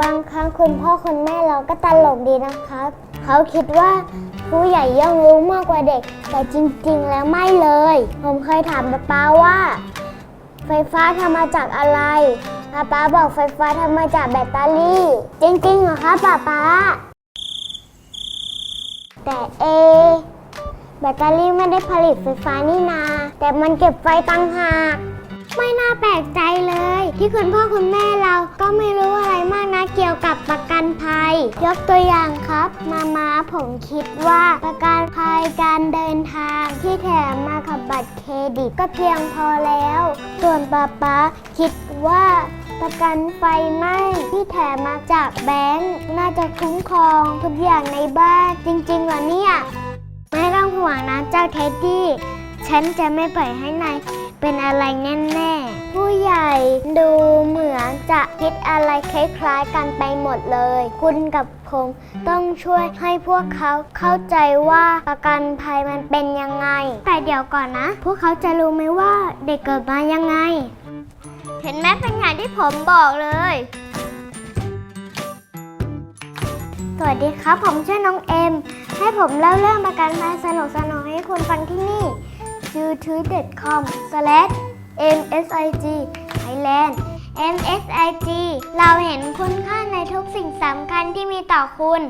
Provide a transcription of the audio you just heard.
บางครั้งคุณพ่อคุณแม่เราก็ตลกดีนะครับ เขาคิดว่าผู้ใหญ่ย่อมรู้มากกว่าเด็ก แต่จริงๆ แล้วไม่เลย ผมเคยถามป๊าป๊าว่า ไฟฟ้าทำมาจากอะไรป๊าป๊าบอกไฟฟ้าทำมาจากแบตเตอรี่ จริงๆเหรอคะป๊าป๊าแต่เอ แบตเตอรี่ไม่ได้ผลิตไฟฟ้านี่นา แต่มันเก็บไฟตั้งหากาแปลกใจเลย ที่คุณพ่อคุณแม่เราก็ไม่รู้อะไรมากนะเกี่ยวกับประกันภัย ยกตัวอย่างครับ มามาผมคิดว่าประกันภัยการเดินทางที่แถมมากับบัตรเครดิตก็เพียงพอแล้ว ส่วนป๊าป๊าคิดว่าประกันไฟไหม้ที่แถมมาจากแบงก์น่าจะคุ้มครองทุกอย่างในบ้านจริงๆเหรอเนี่ยไม่ต้องห่วงนะเจ้าเท็ดดี้ ฉันจะไม่ปล่อยให้นายเป็นอะไรแน่ๆ จะคิดอะไรคล้ายๆกันไปหมดเลย คุณกับผมต้องช่วยให้พวกเขาเข้าใจว่าประกันภัยมันเป็นยังไง แต่เดี๋ยวก่อนนะ พวกเขาจะรู้ไหมว่าเด็กเกิดมายังไง เห็นไหมเป็นอย่างที่ผมบอกเลย สวัสดีครับ ผมชื่อน้องเอ็ม ให้ผมเล่าเรื่องประกันภัยสนุกสนุกให้คุณฟังที่นี่ youtube.com/msig Thailand msig เราเห็นคุณค่าในทุกสิ่งสำคัญที่มีต่อคุณ